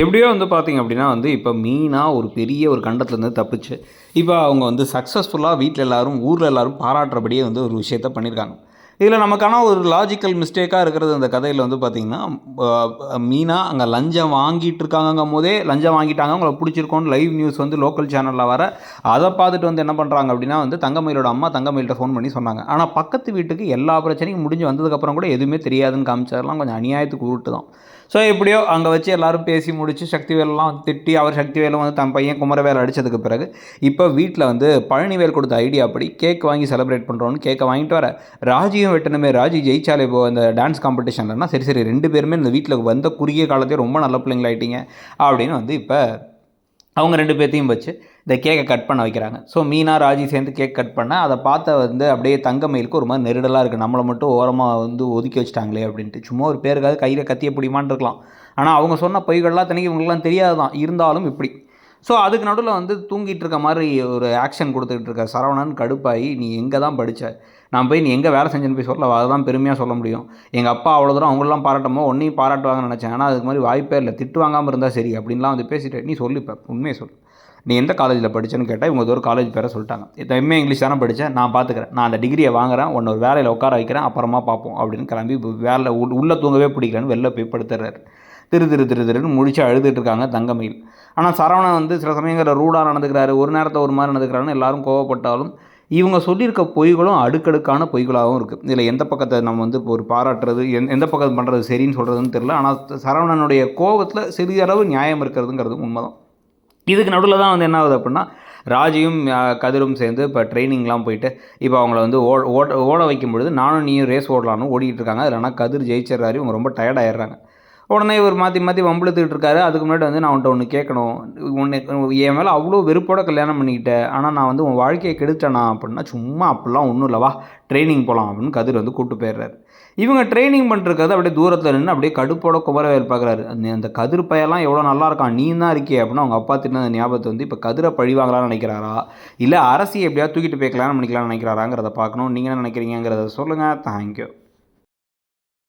எப்படியோ வந்து பார்த்தீங்க அப்படின்னா வந்து இப்போ மீனாக ஒரு பெரிய ஒரு கண்டத்துலேருந்து தப்பிச்சு இப்போ அவங்க வந்து சக்ஸஸ்ஃபுல்லாக வீட்டில் எல்லாரும் ஊரில் எல்லோரும் பாராட்டுறபடியே வந்து ஒரு விஷயத்த பண்ணியிருக்காங்க. இதில் நமக்கான ஒரு லாஜிக்கல் மிஸ்டேக்காக இருக்கிறது அந்த கதையில் வந்து பார்த்திங்கன்னா மீனா அங்கே லஞ்சம் வாங்கிட்டு இருக்காங்கங்கும் போதே லஞ்சம் வாங்கிட்டாங்க அவங்கள பிடிச்சிருக்கோன்னு லைவ் நியூஸ் வந்து லோக்கல் சேனலில் வர அதை பார்த்துட்டு வந்து என்ன பண்ணுறாங்க அப்படின்னா வந்து தங்கமயிலோட அம்மா தங்கமயில்கிட்ட ஃபோன் பண்ணி சொன்னாங்க. ஆனால் பக்கத்து வீட்டுக்கு எல்லா பிரச்சனையும் முடிஞ்சு வந்ததுக்கப்புறம் கூட எதுவுமே தெரியாதுன்னு காமிச்சதெல்லாம் கொஞ்சம் அநியாயத்துக்கு உருட்டு தான். ஸோ எப்படியோ அங்கே வச்சு எல்லோரும் பேசி முடித்து சக்திவேலெலாம் திட்டி அவர் சக்திவேலும் வந்து தன் பையன் குமரவேல் அடித்ததுக்கு பிறகு இப்போ வீட்டில் வந்து பழனிவேல் கொடுத்த ஐடியா அப்படி கேக் வாங்கி செலிப்ரேட் பண்ணுறோன்னு கேக்கை வாங்கிட்டு வர. ராஜியும் வெட்டணுமே ராஜி ஜெயிச்சாலே இப்போ அந்த டான்ஸ் காம்படிஷன்லன்னா சரி சரி ரெண்டு பேருமே இந்த வீட்டில் வந்த குறுகிய காலத்தையும் ரொம்ப நல்ல பிள்ளைங்களாயிட்டீங்க அப்படின்னு வந்து இப்போ அவங்க ரெண்டு பேர்த்தையும் வச்சு இந்த கேக்கை கட் பண்ண வைக்கிறாங்க. ஸோ மீனா ராஜி சேர்ந்து கேக் கட் பண்ண அதை பார்த்த வந்து அப்படியே தங்கமயிலுக்கு ஒரு மாதிரி நெருடலாக இருக்குது நம்மளை மட்டும் ஓரமாக வந்து ஒதுக்கி வச்சிட்டாங்களே அப்படின்ட்டு. சும்மா ஒரு பேருக்காவது கையில் கத்திய பிடிமான்னு இருக்கலாம். ஆனால் அவங்க சொன்ன பொய்கள்லாம் தனிக்கு இவங்களுக்குலாம் தெரியாது தான் இருந்தாலும் இப்படி. ஸோ அதுக்கு நடுவில் வந்து தூங்கிட்டு இருக்க மாதிரி ஒரு ஆக்ஷன் கொடுத்துக்கிட்டு இருக்க சரவணன் கடுப்பாகி நீ எங்கே தான் படித்த நான் போய் நீ எங்கே வேலை செஞ்சேன்னு போய் சொல்ல அதுதான் பெருமையாக சொல்ல முடியும். எங்கள் அப்பா அவ்வளோ தூரம் அவங்களெலாம் பாராட்டமோ ஒன்றையும் பாராட்டுவாங்கன்னு நினச்சேன். ஆனால் அதுக்கு மாதிரி வாய்ப்பே இல்லை. திட்டு வாங்காமல் இருந்தால் சரி அப்படின்லாம் வந்து பேசிட்டு நீ சொல்லிப்பேன் உண்மையை சொல்லு. நீ எந்த காலேஜில் படித்தேன்னு கேட்டால் இவங்க ஒரு காலேஜ் பேரை சொல்லிட்டாங்க. இப்போ எம்ஏ இங்கிலீஷ் தானே படித்தேன் நான் பார்த்துக்கிறேன் நான் அந்த டிகிரியை வாங்குறேன். ஒன்று ஒரு வேலையில் உட்கார வைக்கிறேன். அப்புறமா பார்ப்போம் அப்படின்னு கிளம்பி வேலை உள்ளே தூங்கவே பிடிக்கலன்னு வெளில போய் படுத்துறாரு. திரு திரு திரு திருன்னு முடிச்சு அழுதுட்டு இருக்காங்க தங்கமயில். ஆனால் சரவணன் வந்து சில சமயங்களில் ரூடாக நடந்துக்கிறாரு ஒரு நேரத்தை ஒரு மாதிரி நடந்துக்கிறாருன்னு எல்லாரும் கோவப்பட்டாலும் இவங்க சொல்லியிருக்க பொய்களும் அடுக்கடுக்கான பொய்களாகவும் இருக்குது இதில் எந்த பக்கத்தை நம்ம வந்து ஒரு பாராட்டுறது எந்த எந்த பக்கம் பண்ணுறது சரின்னு சொல்கிறதுன்னு தெரில ஆனால் சரவணனுடைய கோபத்தில் சிறியளவு நியாயம் இருக்கிறதுங்கிறது உண்மைதான். இதுக்கு நடுவில் தான் வந்து என்ன ஆகுது அப்படின்னா ராஜியும் கதிரும் சேர்ந்து இப்போ ட்ரைனிங்லாம் போயிட்டு இப்போ அவங்கள வந்து ஓட ஓட ஓட வைக்கும் பொழுது நானும் நீயும் ரேஸ் ஓடலான்னு ஓடிக்கிட்டு இருக்காங்க. இல்லைனா கதிர் ஜெயிச்சிடறாரு. இவங்க ரொம்ப டயர்ட் ஆயிடுறாங்க. உடனே இவர் மாற்றி மாற்றி வம்பிழுத்துக்கிட்டு இருக்காரு. அதுக்கு முன்னாடி வந்து நான் உன்ட்ட ஒன்று கேட்கணும். உன்னை என் மேலே அவ்வளோ வெறுப்போட கல்யாணம் பண்ணிக்கிட்டேன் ஆனால் நான் வந்து உன் வாழ்க்கையை கெடுத்தேனா அப்படின்னா சும்மா அப்படிலாம் ஒன்றும் இல்லைவா ட்ரைனிங் போகலாம் அப்படின்னு கதிர் வந்து கூப்பிட்டு போயிடுறாரு. இவங்க ட்ரைனிங் பண்ணுறது அப்படியே தூரத்தில் நின்று அப்படியே கடுப்போட குமரவேல் பார்க்குறாரு அந்த கதிர் பையெல்லாம் எவ்வளோ நல்லா இருக்கான் நீ தான் இருக்கே அப்படின்னு அவங்க அப்பா திட்டின ஞாபகத்தை வந்து இப்போ கதிரை பழி வாங்கலாம்னு நினைக்கிறாரா? இல்லை அரசியை எப்படியா தூக்கிட்டு போய் கல்யாணம் பண்ணிக்கலாம்னு நினைக்கிறாராங்கிறத பார்க்கணும். நீங்கள் என்ன நினைக்கிறீங்கிறத சொல்லுங்கள் தேங்க்யூ